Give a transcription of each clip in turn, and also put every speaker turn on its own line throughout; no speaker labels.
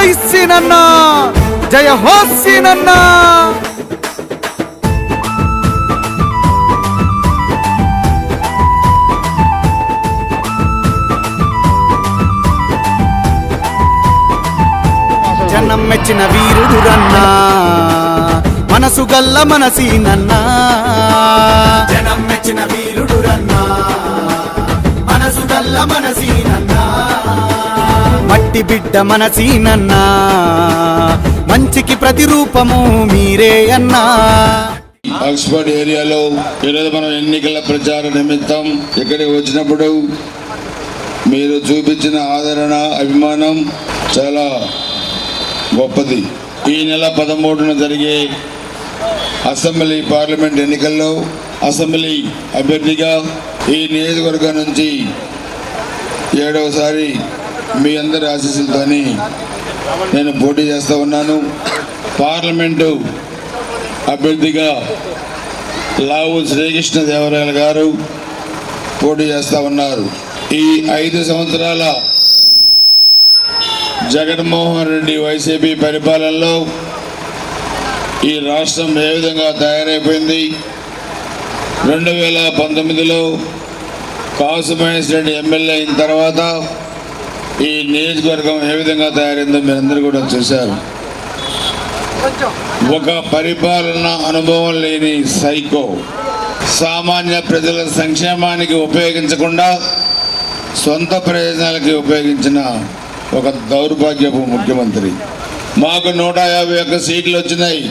జై సీనన్న జయ హో సీనన్న జనం మెచ్చిన వీరుడు రన్నా మనసు గల్ల మనసీనన్నా జనం మెచ్చిన వీరుడు రన్నా మనసు గల్ల మనసీనన్నా మట్టి బిడ్డ మనసీనన్నా. మంచికి ప్రతిరూపము మీరే అన్నా.
ఆక్స్ఫర్డ్ ఏరియాలో ఈరోజు మనం ఎన్నికల ప్రచార నిమిత్తం ఇక్కడికి వచ్చినప్పుడు మీరు చూపించిన ఆదరణ అభిమానం చాలా గొప్పది. ఈ నెల పదమూడున జరిగే అసెంబ్లీ పార్లమెంట్ ఎన్నికల్లో అసెంబ్లీ అభ్యర్థిగా ఈ నియోజకవర్గం నుంచి ఏడవసారి మీ అందరి ఆశీస్సులతోని నేను పోటీ చేస్తూ ఉన్నాను. పార్లమెంటు అభ్యర్థిగా లావు శ్రీకృష్ణ దేవరాయలు గారు పోటీ చేస్తా ఉన్నారు. ఈ ఐదు సంవత్సరాల జగన్మోహన్ రెడ్డి వైసీపీ పరిపాలనలో ఈ రాష్ట్రం ఏ విధంగా తయారైపోయింది? రెండు వేల పంతొమ్మిదిలో కాసు మహేష్ రెడ్డి ఎమ్మెల్యే అయిన తర్వాత ఈ నియోజకవర్గం ఏ విధంగా తయారైందో మీరందరూ కూడా చూశారు. ఒక పరిపాలన అనుభవం లేని సైకో. సామాన్య ప్రజల సంక్షేమానికి ఉపయోగించకుండా సొంత ప్రయోజనాలకి ఉపయోగించిన ఒక దౌర్భాగ్యపు ముఖ్యమంత్రి. మాకు నూట యాభై ఒక్క సీట్లు వచ్చినాయి.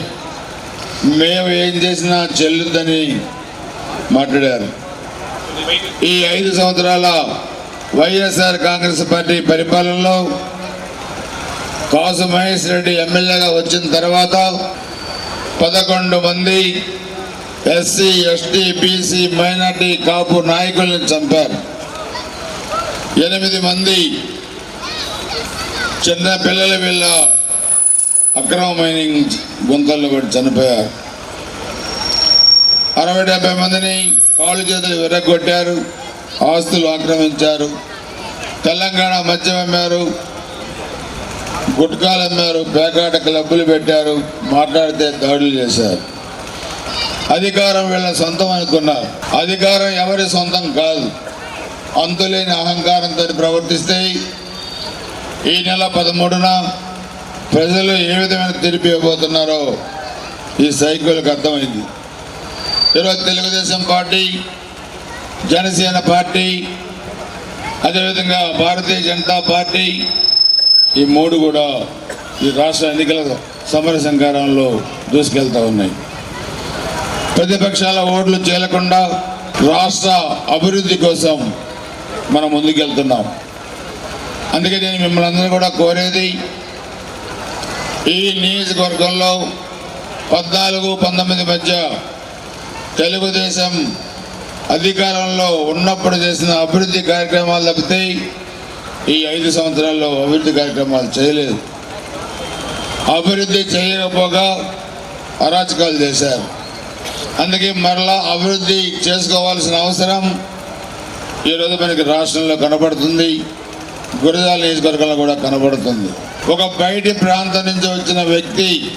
మేము ఏం చేసినా చెల్లుద్దని మాట్లాడారు. ఈ ఐదు సంవత్సరాల వైఎస్ఆర్ కాంగ్రెస్ పార్టీ పరిపాలనలో కాసు మహేష్ రెడ్డి ఎమ్మెల్యేగా వచ్చిన తర్వాత పదకొండు మంది SC ST BC minority Kapu నాయకులను చంపారు. ఎనిమిది మంది చిన్న పిల్లల వీళ్ళ అక్రమ మైనింగ్ గుంతల్లో పడి చనిపోయారు. అరవై డెబ్బై మందిని కాళ్ళు చేతులు విరగొట్టారు ఆస్తులు ఆక్రమించారు. తెలంగాణ మద్యం అమ్మారు. గుట్కాలు అమ్మారు. పేకాట క్లబ్బులు పెట్టారు. మాట్లాడితే దాడులు చేశారు. అధికారం వీళ్ళ సొంతం అనుకున్నారు. అధికారం ఎవరి సొంతం కాదు. అంతులేని అహంకారంతో ప్రవర్తిస్తే ఈ నెల పదమూడున ప్రజలు ఏ విధమైన తీర్పు ఇవ్వబోతున్నారో ఈ సైకిల్కి అర్థమైంది. ఈరోజు తెలుగుదేశం పార్టీ జనసేన పార్టీ అదేవిధంగా భారతీయ జనతా పార్టీ ఈ మూడు కూడా ఈ రాష్ట్ర ఎన్నికల సమర సంకారంలో దూసుకెళ్తా ఉన్నాయి. ప్రతిపక్షాల ఓట్లు చేయకుండా రాష్ట్ర అభివృద్ధి కోసం మనం ముందుకెళ్తున్నాం. అందుకే నేను మిమ్మల్ని అందరూ కూడా కోరేది ఈ నియోజకవర్గంలో పద్నాలుగు పంతొమ్మిది మధ్య తెలుగుదేశం అధికారంలో ఉన్నప్పుడు చేసిన అభివృద్ధి కార్యక్రమాలు తప్పితే ఈ ఐదు సంవత్సరాల్లో అభివృద్ధి కార్యక్రమాలు చేయలేదు. అభివృద్ధి చేయకపోగా అరాచకాలు చేశారు. అందుకే మరలా అభివృద్ధి చేసుకోవాల్సిన అవసరం ఈరోజు మనకి రాష్ట్రంలో కనబడుతుంది. గురజాల నియోజకవర్గంలో కూడా కనబడుతుంది. ఒక బయటి ప్రాంతం నుంచి వచ్చిన వ్యక్తి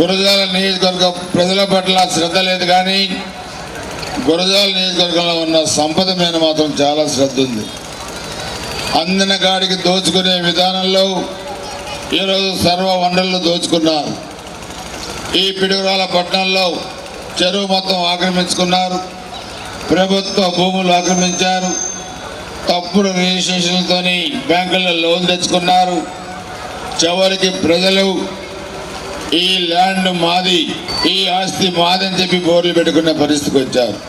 గురజాల నియోజకవర్గ ప్రజల పట్ల శ్రద్ధ లేదు కానీ గురజాల నియోజకవర్గంలో ఉన్న సంపద మీద మాత్రం చాలా శ్రద్ధ ఉంది. అందిన కాడికి దోచుకునే విధానంలో ఈరోజు సర్వ వనరులు దోచుకున్నారు. ఈ పిడుగురాల పట్టణంలో చెరువు మొత్తం ఆక్రమించుకున్నారు. ప్రభుత్వ భూములు ఆక్రమించారు. తప్పుడు రిజిస్ట్రేషన్లతోని బ్యాంకుల్లో లోన్ తెచ్చుకున్నారు. చివరికి ప్రజలు ఈ ల్యాండ్ మాది ఈ ఆస్తి మాదని చెప్పి బోర్లు పెట్టుకునే పరిస్థితికి వచ్చారు.